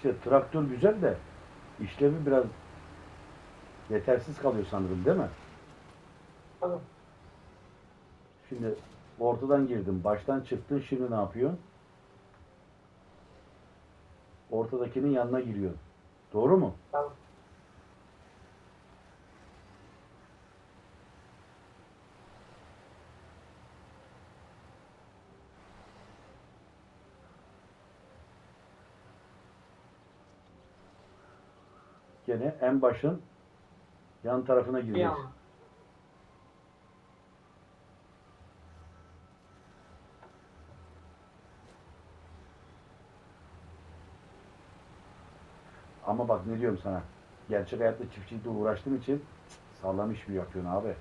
İşte traktör güzel de işlevi biraz yetersiz kalıyor sanırım değil mi? Tabii. Şimdi ortadan girdin, baştan çıktın, şimdi ne yapıyorsun? Ortadakinin yanına giriyorsun. Doğru mu? Tabii. Gene en başın yan tarafına yandan. Ama bak ne diyorum sana. Gerçek hayatta çiftçilikle uğraştığım için sağlam iş mi yapıyorsun abi?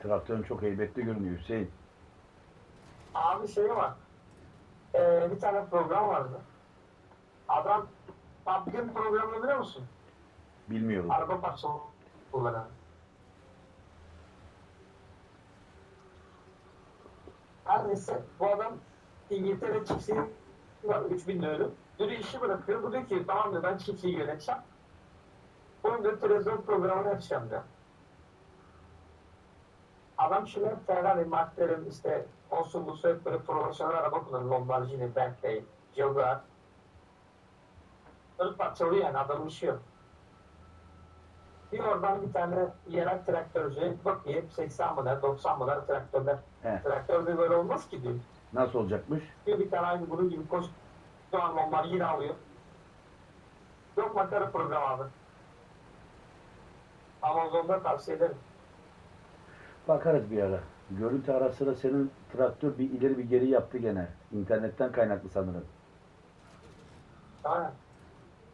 Traktörün çok heybetli görünüyor Hüseyin. Abi şey var. Ee, bir tane program vardı. Adam Public programını biliyor musun? Bilmiyorum. Araba parçalı kullanan. Her neyse bu adam İngiltere çiftliği var 3000 dönüm. Dürü işi bırakıyor. Bu diyor ki tamam diyor ben çiftliği yöneteceğim. Bunun diyor televizyon programını yapacağım diyor. Adam şimdi Ferrari, McLaren işte olsun bu hep böyle profesyonel araba kullanıyor. Lamborghini, Bentley, Jaguar. Dört parçalıyor yani adamın işi yok. Bir oradan bir tane yerel traktörcüye bakayım 80 model, 90 model traktörler. He. Traktörde böyle olmaz ki diyor. Nasıl olacakmış? Bir, bir tane aynı bunun gibi koş. Şu an onlar yine alıyor. Yok makara program abi. Amazon'da tavsiye ederim. Bakarız bir ara. Görüntü ara sıra senin traktör bir ileri bir geri yaptı gene. İnternetten kaynaklı sanırım. Aynen.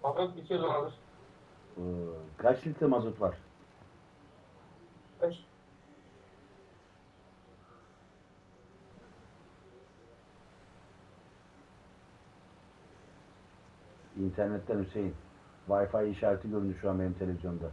Mazot bitiyor dolanır. Ee, kaç litre mazot var? 5. İnternetten Hüseyin. Wi-Fi işareti göründü şu an benim televizyonda.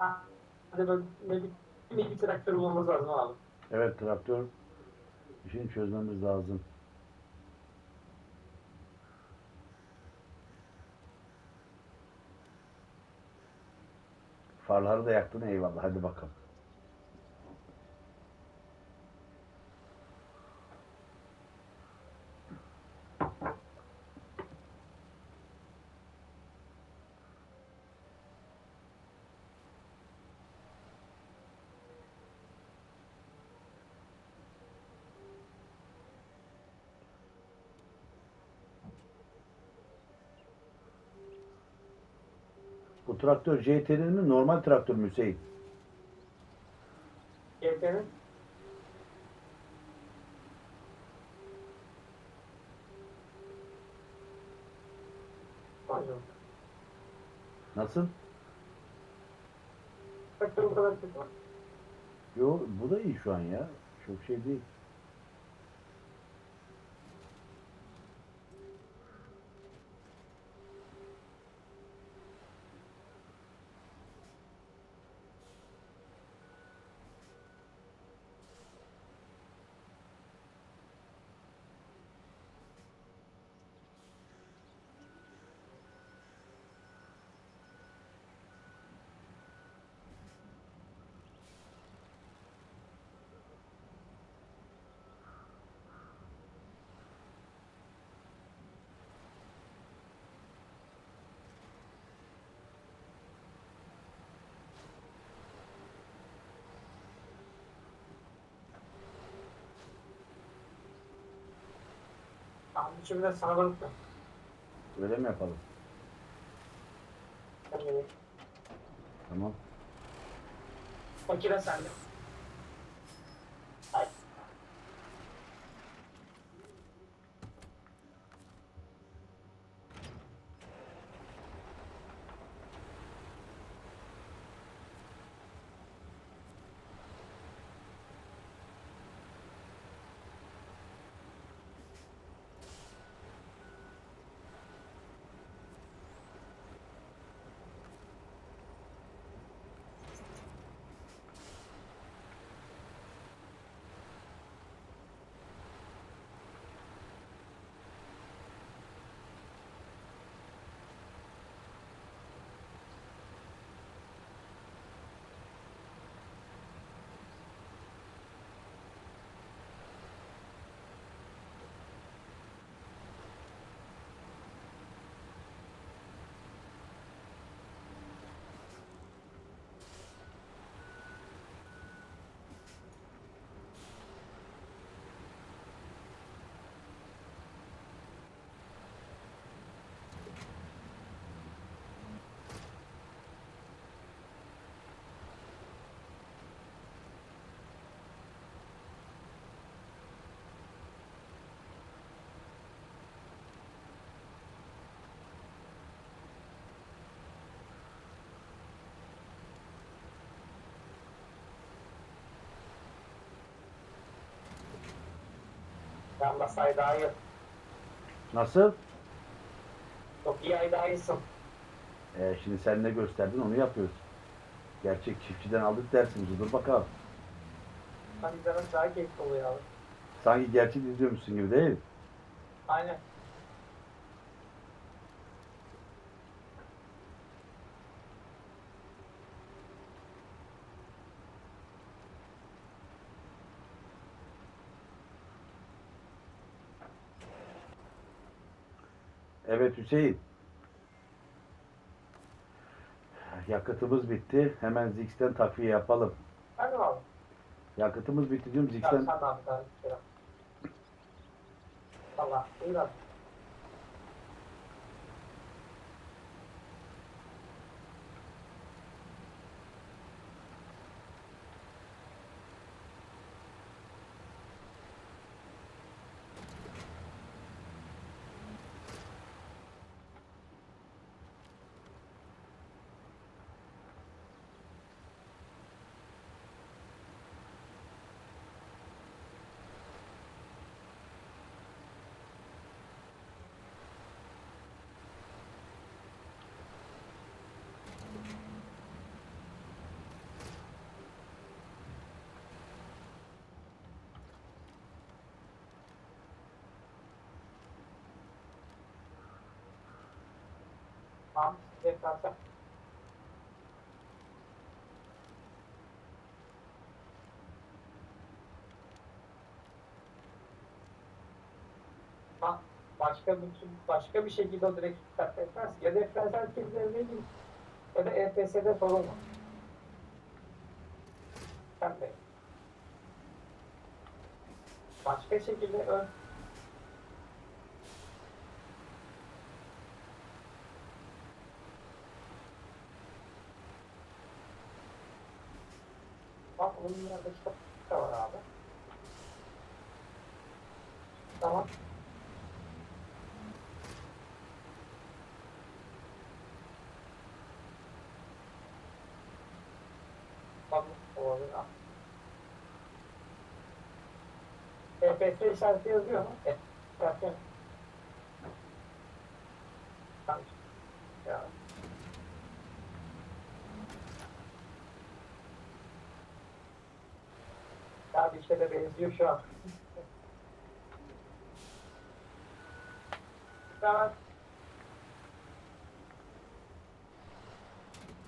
Hadi böyle bir, bir traktör bulmamız lazım abi. Evet traktör işini çözmemiz lazım. Farları da yaktın eyvallah hadi bakalım. Bu traktör JT'nin mi normal traktör mü Hüseyin? Pardon. Nasıl? Traktör bu kadar kötü var. Yo bu da iyi şu an ya. Çok şey değil. Tamam, üçümü de sana bıraktım. Öyle mi yapalım? De Tamam. Fakire sende. Yalnız ay daha iyi. Nasıl? Çok iyi ay daha iyisin. Ee, şimdi sen ne gösterdin onu yapıyoruz. Gerçek çiftçiden aldık dersimizi. Dur bakalım. Hani canım daha keyifli oluyor abi. Sanki gerçek izliyormuşsun gibi değil. Aynen. Evet Hüseyin. Yakıtımız bitti. Hemen Zix'ten takviye yapalım. Hadi abi. Yakıtımız bitti diyorum Zix'ten. yap. Valla buyur abi. Tamam. Başka bir başka bir şekilde o direkt dikkat etmez. Ya da efendim kimlerine değil. Ya da EPS'de sorun var. Sen de. Başka şekilde ön Bak onun yanında kitap var abi. Tamam. EPS işareti yazıyor mu? Evet. Zaten. Tamam. Ya. Bir de benziyor şu an. Tamam.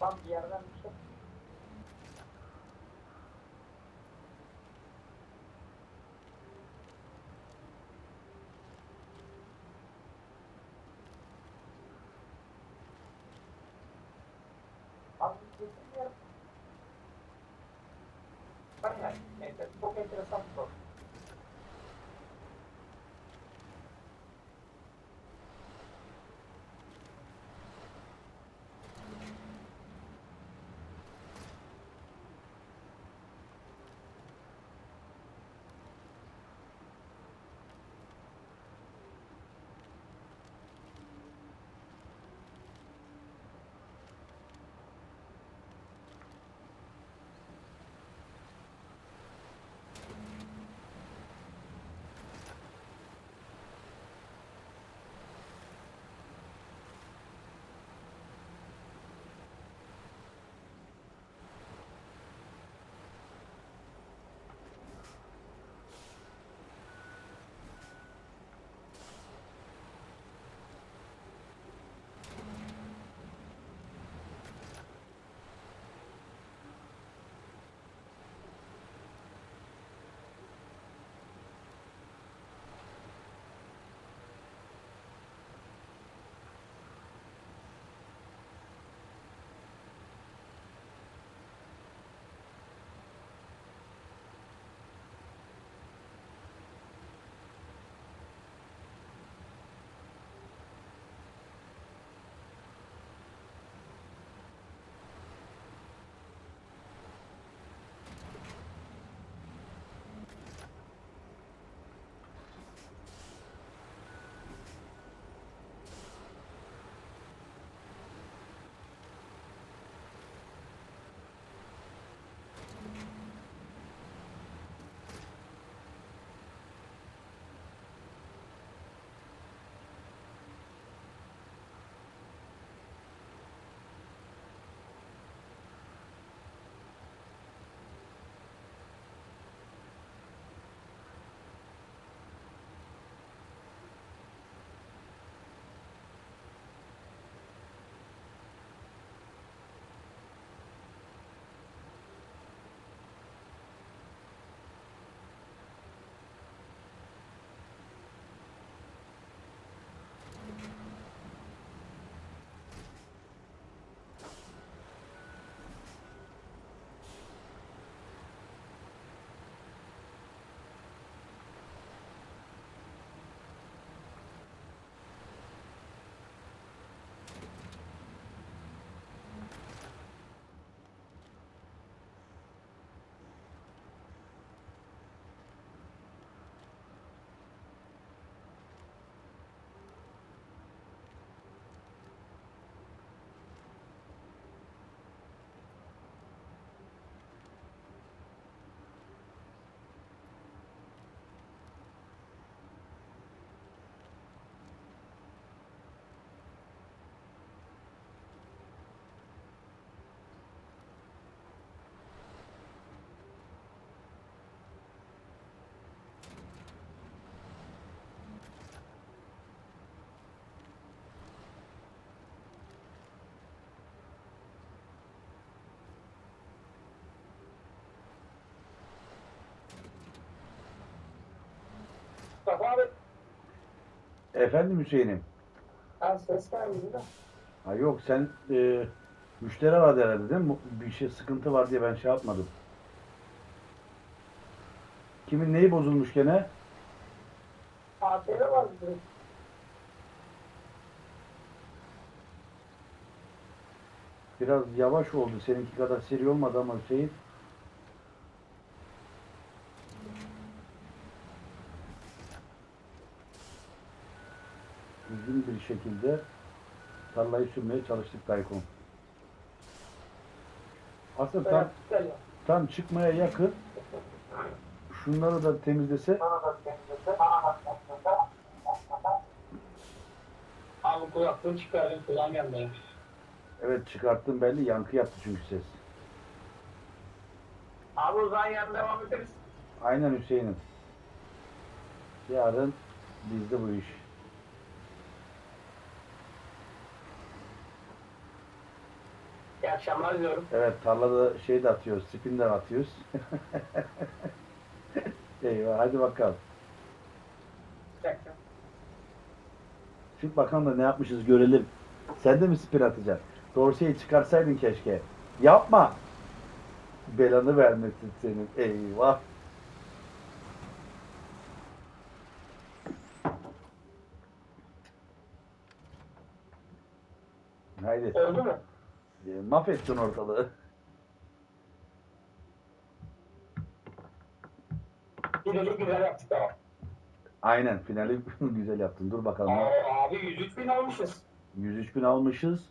Bak bir yerden bir şey. Abi yani, neyse, çok Mustafa abi. Efendim Hüseyin'im. Ben ses geldi de. Ha yok sen e, müşteri aradı herhalde değil mi? Bir şey sıkıntı var diye ben şey yapmadım. Kimin neyi bozulmuş gene? ATV var bizim. Biraz yavaş oldu. Seninki kadar seri olmadı ama Hüseyin. Düzgün bir şekilde tarlayı sürmeye çalıştık Daykon. Aslında tam, tam çıkmaya yakın. Şunları da temizlese Abi kulaklığı çıkardım kulağım yanmıyor. evet çıkarttım belli yankı yaptı çünkü ses. Abi o zaman yarın devam ederiz. Aynen Hüseyin'im. Yarın bizde bu iş. İyi akşamlar diyorum. Evet tarlada şey de atıyoruz, spin de atıyoruz. Eyvah hadi bakalım. Bir dakika. Çık bakalım da ne yapmışız görelim. Sen de mi spin atacaksın? Dorseyi çıkarsaydın keşke. Yapma. Belanı vermesin senin. Eyvah. Haydi. Oldu mu? E, mahvettin ortalığı. Finali güzel yaptık ama. Aynen finali güzel yaptın. Dur bakalım. Aa, abi 103 bin almışız. 103 bin almışız.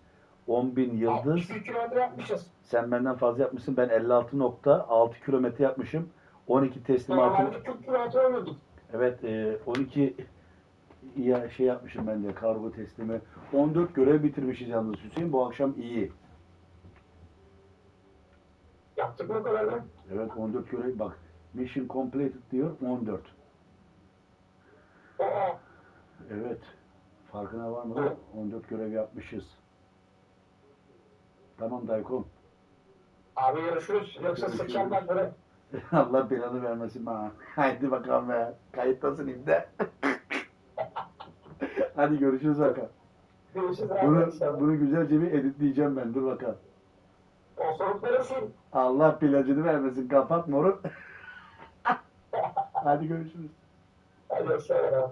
10 bin yıldız. 61 kilometre yapmışız. Sen benden fazla yapmışsın. Ben 56.6 kilometre yapmışım. 12 teslimatım. Normalde 40 kilometre oluyorduk. Evet e, 12 ya şey yapmışım ben de kargo teslimi. 14 görev bitirmişiz yalnız Hüseyin. Bu akşam iyi. Yaptık mı o kadar da? Evet 14 görev bak. Mission completed diyor 14. Aa, Evet. Farkına var mı? 14 görev yapmışız. Tamam Daykon. abi görüşürüz. Yoksa Görüşürüz. sıçacağım ben böyle. Allah belanı vermesin bana. Haydi bakalım be. Kayıttasın imde. Hadi görüşürüz bakalım. Görüşürüz. Bunu, inşallah. bunu güzelce bir editleyeceğim ben. Dur bakalım. Allah plajını vermesin. Kapat moru. Hadi görüşürüz. Hadi hoşçakalın.